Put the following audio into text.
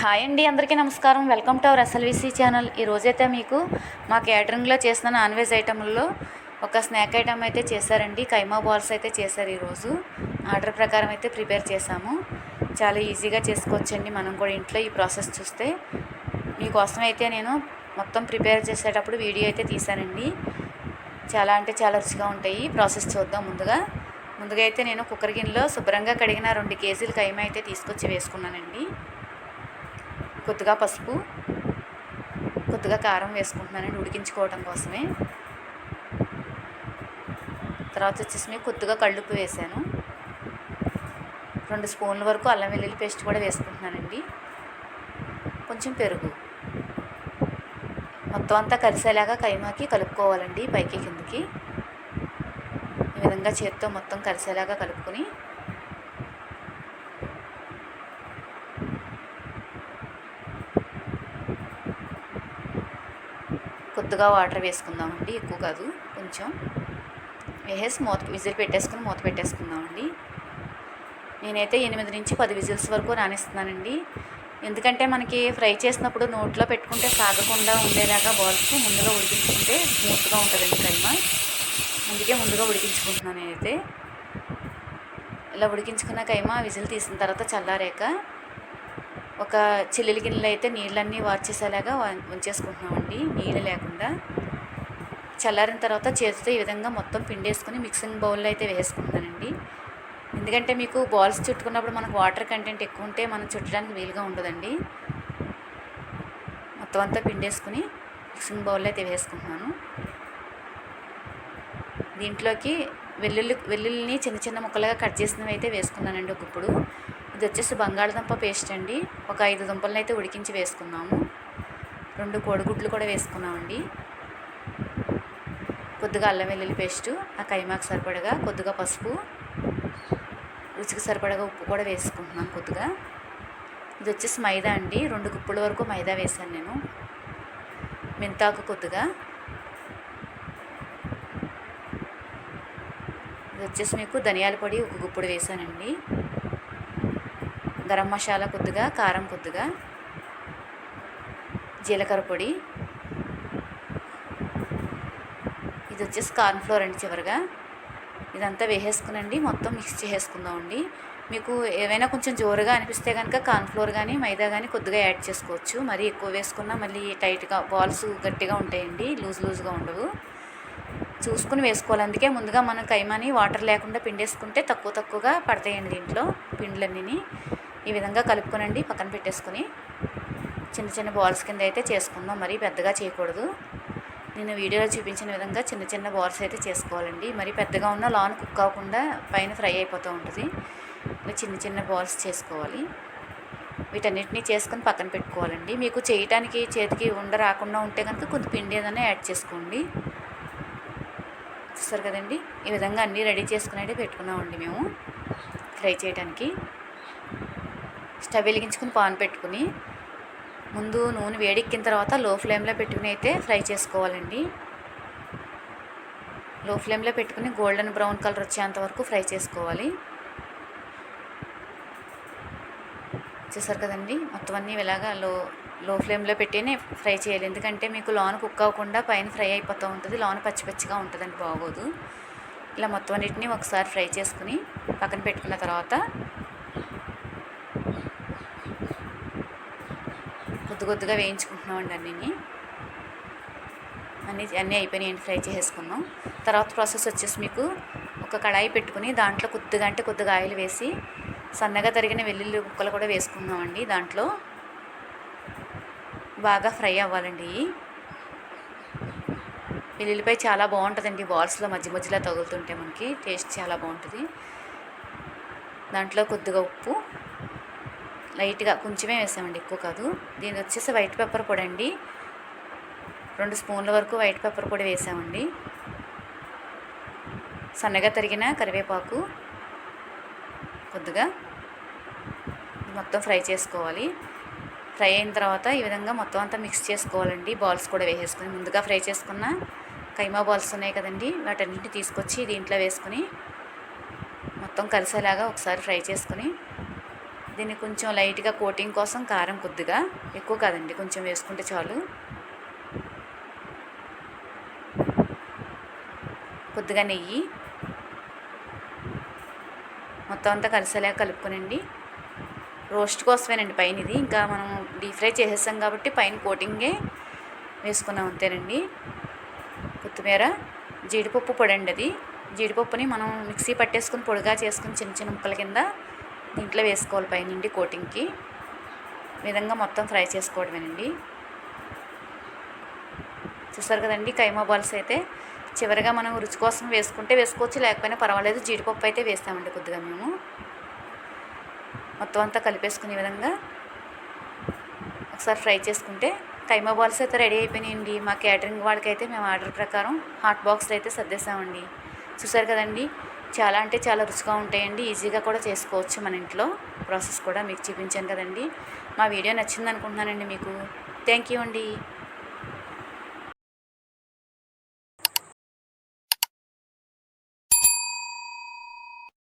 Hi అండి అందరికీ నమస్కారం. Welcome to our SLVC channel. ఈ రోజైతే మీకు మా క్యాటరింగ్లో చేసిన నాన్ వెజ్ ఐటెంలలో ఒక స్నాక్ ఐటెం అయితే చేశారండి. కైమా బాల్స్ అయితే చేశారు ఈరోజు. ఆర్డర్ ప్రకారం అయితే ప్రిపేర్ చేశాము. చాలా ఈజీగా చేసుకోవచ్చండి మనం కూడా ఇంట్లో ఈ ప్రాసెస్ చూస్తే. మీకోసం అయితే నేను మొత్తం ప్రిపేర్ చేసేటప్పుడు వీడియో అయితే తీశానండి. చాలా అంటే చాలా రుచిగా ఉంటాయి. ప్రాసెస్ చూద్దాం ముందుగా. ముందుగా అయితే నేను కుక్కర్ గిన్నెలో శుభ్రంగా కడిగిన రెండు కేజీలు కైమా అయితే తీసుకొచ్చి వేసుకున్నానండి. కొద్దిగా పసుపు కొద్దిగా కారం వేసుకుంటున్నానండి ఉడికించుకోవడం కోసమే. తర్వాత వచ్చేసి మీకు కొద్దిగా కళ్ళుప్పు వేసాను. రెండు స్పూన్ల వరకు అల్లం వెల్లుల్లి పేస్ట్ కూడా వేసుకుంటున్నానండి కొంచెం పెరుగు. మొత్తం అంతా కలిసేలాగా కైమాకి కలుపుకోవాలండి పైకి కిందకి. ఈ విధంగా చేత్తో మొత్తం కలిసేలాగా కలుపుకొని కొద్దిగా వాటర్ వేసుకుందామండి ఎక్కువ కాదు కొంచెం. వేసేసి మూత విజిల్ పెట్టేసుకుని మూత పెట్టేసుకుందామండి. నేనైతే ఎనిమిది నుంచి పది విజిల్స్ వరకు రాణిస్తున్నానండి. ఎందుకంటే మనకి ఫ్రై చేసినప్పుడు నోట్లో పెట్టుకుంటే సాగకుండా ఉండేలాగా బాల్స్ ముందుగా ఉడికించుకుంటే స్మూత్గా ఉంటుందండి కైమ అందుకే ముందుగా ఉడికించుకుంటున్నాను నేనైతే. ఇలా ఉడికించుకున్న కైమ విజిల్ తీసిన తర్వాత చల్లారాక ఒక చిల్లులు గిన్నెలు అయితే నీళ్ళన్నీ వార్చేసేలాగా ఉంచేసుకుంటున్నామండి. నీళ్ళు లేకుండా. చల్లారిన తర్వాత చేతితో ఈ విధంగా మొత్తం పిండేసుకుని మిక్సింగ్ బౌల్లో అయితే వేసుకుంటానండి. ఎందుకంటే మీకు బాల్స్ చుట్టుకున్నప్పుడు మనకు వాటర్ కంటెంట్ ఎక్కువ ఉంటే మనం చుట్టడానికి వీలుగా ఉండదండి. మొత్తం అంతా పిండేసుకుని మిక్సింగ్ బౌల్లో అయితే వేసుకుంటున్నాను. దీంట్లోకి వెల్లుల్లి వెల్లుల్లిని చిన్న చిన్న ముక్కలుగా కట్ చేసినవి అయితే వేసుకున్నానండి ఒక ఇప్పుడు ఇది వచ్చేసి బంగాళదుంప పేస్ట్ అండి. ఒక ఐదు దుంపలను అయితే ఉడికించి వేసుకున్నాము. రెండు కోడిగుడ్లు కూడా వేసుకున్నామండి. కొద్దిగా అల్లం వెల్లుల్లి పేస్టు ఆ కైమాకు సరిపడగా కొద్దిగా పసుపు రుచికి సరిపడగా ఉప్పు కూడా వేసుకుంటున్నాను కొద్దిగా. ఇది వచ్చేసి మైదా అండి. రెండు గుప్పుల వరకు మైదా వేసాను నేను. మెంతాకు కొద్దిగా. ఇది వచ్చేసి మీకు ధనియాల పొడి ఒక గుప్పుడు వేసానండి. గరం మసాలా కొద్దిగా కారం కొద్దిగా జీలకర్ర పొడి. ఇది వచ్చేసి కార్న్ఫ్లోర్ అండి చివరిగా. ఇదంతా వేసేసుకునండి మొత్తం మిక్స్ చేసేసుకుందామండి. మీకు ఏవైనా కొంచెం జోరుగా అనిపిస్తే కనుక కార్న్ఫ్లోర్ కానీ మైదా కానీ కొద్దిగా యాడ్ చేసుకోవచ్చు. మరీ ఎక్కువ వేసుకున్నా మళ్ళీ టైట్గా బాల్స్ గట్టిగా ఉంటాయండి లూజ్ లూజ్గా ఉండవు. చూసుకుని వేసుకోవాలి అందుకే ముందుగా మనం కైమాని వాటర్ లేకుండా పిండేసుకుంటే తక్కువ తక్కువగా పడతాయండి దీంట్లో పిండ్లన్నీ ఈ విధంగా కలుపుకొనండి. పక్కన పెట్టేసుకొని చిన్న చిన్న బాల్స్ కింద అయితే చేసుకుందాం. మరీ పెద్దగా చేయకూడదు. నేను వీడియోలో చూపించిన విధంగా చిన్న చిన్న బాల్స్ అయితే చేసుకోవాలండి. మరి పెద్దగా ఉన్న లాన్ కుక్ అవ్వకుండా పైన ఫ్రై అయిపోతూ ఉంటుంది. ఇలా చిన్న చిన్న బాల్స్ చేసుకోవాలి. వీటన్నిటిని చేసుకొని పక్కన పెట్టుకోవాలండి. మీకు చేయటానికి చేతికి ఉండ రాకుండా ఉంటే కనుక కొంత పిండి ఏదైనా యాడ్ చేసుకోండి. చూస్తారు కదండి? ఈ విధంగా అన్నీ రెడీ చేసుకుని అయితే పెట్టుకున్నామండి మేము. ఫ్రై చేయడానికి స్టవ్ వెలిగించుకుని పాన్ పెట్టుకుని ముందు నూనె వేడెక్కిన తర్వాత లో ఫ్లేమ్లో పెట్టుకుని అయితే ఫ్రై చేసుకోవాలండి. లో ఫ్లేమ్లో పెట్టుకుని గోల్డెన్ బ్రౌన్ కలర్ వచ్చేంత వరకు ఫ్రై చేసుకోవాలి. చూసారు కదండి? మొత్తం అన్నీ ఇలాగా లో లో ఫ్లేమ్లో పెట్టినే ఫ్రై చేయాలి. ఎందుకంటే మీకు లోన కుక్ అవ్వకుండా పైన ఫ్రై అయిపోతూ ఉంటుంది. లోన పచ్చి పచ్చిగా ఉంటుందండి బాగోదు. ఇలా మొత్తం అన్నిటిని ఒకసారి ఫ్రై చేసుకుని పక్కన పెట్టుకున్న తర్వాత కొద్ది కొద్దిగా వేయించుకుంటున్నామండి అన్నీ అన్నీ అన్నీ అయిపోయినాయండి ఫ్రై చేసేసుకున్నాం. తర్వాత ప్రాసెస్ వచ్చేసి మీకు ఒక కడాయి పెట్టుకుని దాంట్లో కొద్దిగా అంటే కొద్దిగా ఆయిల్ వేసి సన్నగా తరిగిన వెల్లుల్లి ముక్కలు కూడా వేసుకున్నామండి దాంట్లో. బాగా ఫ్రై అవ్వాలండి వెల్లుల్లిపై చాలా బాగుంటుందండి బాల్స్లో మధ్య మధ్యలో తగులుతుంటే మనకి టేస్ట్ చాలా బాగుంటుంది. దాంట్లో కొద్దిగా ఉప్పు లైట్గా కొంచెమే వేసామండి ఎక్కువ కాదు. దీని వచ్చేసి వైట్ పెప్పర్ పొడి అండి. రెండు స్పూన్ల వరకు వైట్ పెప్పర్ పొడి వేసామండి. సన్నగా తరిగిన కరివేపాకు కొద్దిగా మొత్తం ఫ్రై చేసుకోవాలి. ఫ్రై అయిన తర్వాత ఈ విధంగా మొత్తం అంతా మిక్స్ చేసుకోవాలండి. బాల్స్ కూడా వేసేసుకుని ముందుగా ఫ్రై చేసుకున్న కైమా బాల్స్ ఉన్నాయి కదండి వాటన్నింటిని తీసుకొచ్చి దీంట్లో వేసుకుని మొత్తం కలిసేలాగా ఒకసారి ఫ్రై చేసుకుని దీన్ని కొంచెం లైట్గా కోటింగ్ కోసం కారం కొద్దిగా. ఎక్కువ కాదండి కొంచెం వేసుకుంటే చాలు. కొద్దిగా నెయ్యి. మొత్తం అంతా కలిసేలా కలుపుకునండి. రోస్ట్ కోసమేనండి పైన ఇది. ఇంకా మనం డీప్ ఫ్రై చేసేసాం కాబట్టి పైన కోటింగే వేసుకున్నాం అంతేనండి. కొత్తిమీర జీడిపప్పు పొడి అండి అది. జీడిపప్పుని మనం మిక్సీ పట్టేసుకుని పొడిగా చేసుకుని చిన్న చిన్న ముక్కల కింద దీంట్లో వేసుకోవాలి పైనుండి కోటింగ్కి. ఈ విధంగా మొత్తం ఫ్రై చేసుకోవడమేనండి. చూసారు కదండి కైమా బాల్స్ అయితే చివరిగా మనం రుచి కోసం వేసుకుంటే వేసుకోవచ్చు లేకపోయినా పర్వాలేదు. జీడిపప్పు అయితే వేస్తామండి కొద్దిగా మేము. మొత్తం అంతా కలిపేసుకునే విధంగా ఒకసారి ఫ్రై చేసుకుంటే కైమా బాల్స్ అయితే రెడీ అయిపోయినాయండి. మా క్యాటరింగ్ వాళ్ళకైతే మేము ఆర్డర్ ప్రకారం హాట్ బాక్స్లు అయితే సర్దేశామండి. చూసారు కదండి చాలా అంటే చాలా రుచిగా ఉంటాయండి. ఈజీగా కూడా చేసుకోవచ్చు మన ఇంట్లో. ప్రాసెస్ కూడా మీకు చూపించాను కదండి. మా వీడియో నచ్చింది అనుకుంటున్నానండి మీకు. థ్యాంక్ యూ అండి.